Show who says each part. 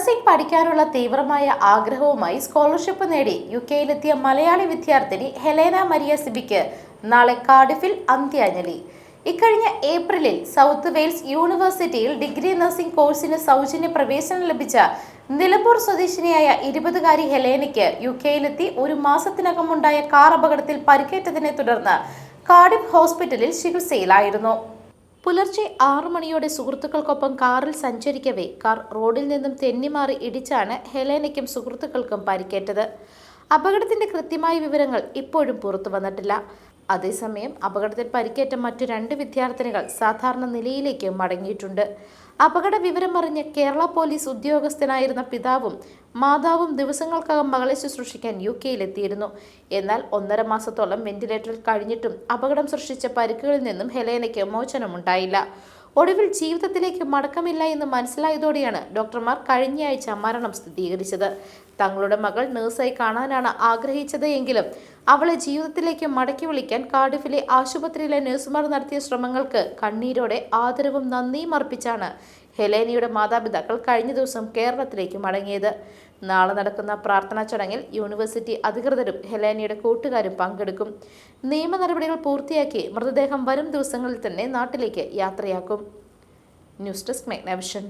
Speaker 1: Nursing പഠിക്കാനുള്ള തീവ്രമായ ആഗ്രഹവുമായി സ്കോളർഷിപ്പ് നേടി യു കെയിലെത്തിയ മലയാളി വിദ്യാർത്ഥിനി ഹെലേന മരിയ സിബിക്ക് നാളെ കാർഡിഫിൽ അന്ത്യാഞ്ജലി. ഇക്കഴിഞ്ഞ ഏപ്രിലിൽ സൗത്ത് വെയിൽസ് യൂണിവേഴ്സിറ്റിയിൽ ഡിഗ്രി നഴ്സിംഗ് കോഴ്സിന് സൗജന്യ പ്രവേശനം ലഭിച്ച നിലമ്പൂർ സ്വദേശിനിയായ ഇരുപതുകാരി ഹെലേനയ്ക്ക് യു കെയിലെത്തി ഒരു മാസത്തിനകമുണ്ടായ കാർ അപകടത്തിൽ പരിക്കേറ്റതിനെ തുടർന്ന് കാർഡിഫ് ഹോസ്പിറ്റലിൽ ചികിത്സയിലായിരുന്നു. പുലർച്ചെ ആറു മണിയോടെ സുഹൃത്തുക്കൾക്കൊപ്പം കാറിൽ സഞ്ചരിക്കവേ കാർ റോഡിൽ നിന്നും തെന്നിമാറി ഇടിച്ചാണ് ഹെലേനയ്ക്കും സുഹൃത്തുക്കൾക്കും പരിക്കേറ്റത്. അപകടത്തിന്റെ കൃത്യമായ വിവരങ്ങൾ ഇപ്പോഴും പുറത്തു വന്നിട്ടില്ല. അതേസമയം അപകടത്തിൽ പരിക്കേറ്റ മറ്റു രണ്ട് വിദ്യാർത്ഥിനികൾ സാധാരണ നിലയിലേക്ക് മടങ്ങിയിട്ടുണ്ട്. അപകട വിവരം അറിഞ്ഞ കേരള പോലീസ് ഉദ്യോഗസ്ഥനായിരുന്ന പിതാവും മാതാവും ദിവസങ്ങൾക്കകം മകളെ ശുശ്രൂഷിക്കാൻ യു കെയിലെത്തിയിരുന്നു. എന്നാൽ ഒന്നര മാസത്തോളം വെന്റിലേറ്ററിൽ കഴിഞ്ഞിട്ടും അപകടം സൃഷ്ടിച്ച പരിക്കുകളിൽ നിന്നും ഹെലേനയ്ക്ക് മോചനമുണ്ടായില്ല. ഒടുവിൽ ജീവിതത്തിലേക്ക് മടക്കമില്ല എന്ന് മനസ്സിലായതോടെയാണ് ഡോക്ടർമാർ കഴിഞ്ഞയാഴ്ച മരണം സ്ഥിരീകരിച്ചത്. തങ്ങളുടെ മകൾ നഴ്സായി കാണാനാണ് ആഗ്രഹിച്ചത് എങ്കിലും അവളെ ജീവിതത്തിലേക്ക് മടക്കി വിളിക്കാൻ കാർഡിഫിലെ ആശുപത്രിയിലെ നഴ്സുമാർ നടത്തിയ ശ്രമങ്ങൾക്ക് കണ്ണീരോടെ ആദരവും നന്ദിയും അർപ്പിച്ചാണ് ഹെലേനയുടെ മാതാപിതാക്കൾ കഴിഞ്ഞ ദിവസം കേരളത്തിലേക്ക് മടങ്ങിയത്. നാളെ നടക്കുന്ന പ്രാർത്ഥനാ ചടങ്ങിൽ യൂണിവേഴ്സിറ്റി അധികൃതരും ഹെലേനയുടെ കൂട്ടുകാരും പങ്കെടുക്കും. നിയമ നടപടികൾ പൂർത്തിയാക്കി മൃതദേഹം വരും ദിവസങ്ങളിൽ തന്നെ നാട്ടിലേക്ക് യാത്രയാക്കും. News desk മെഗ്നവിഷൻ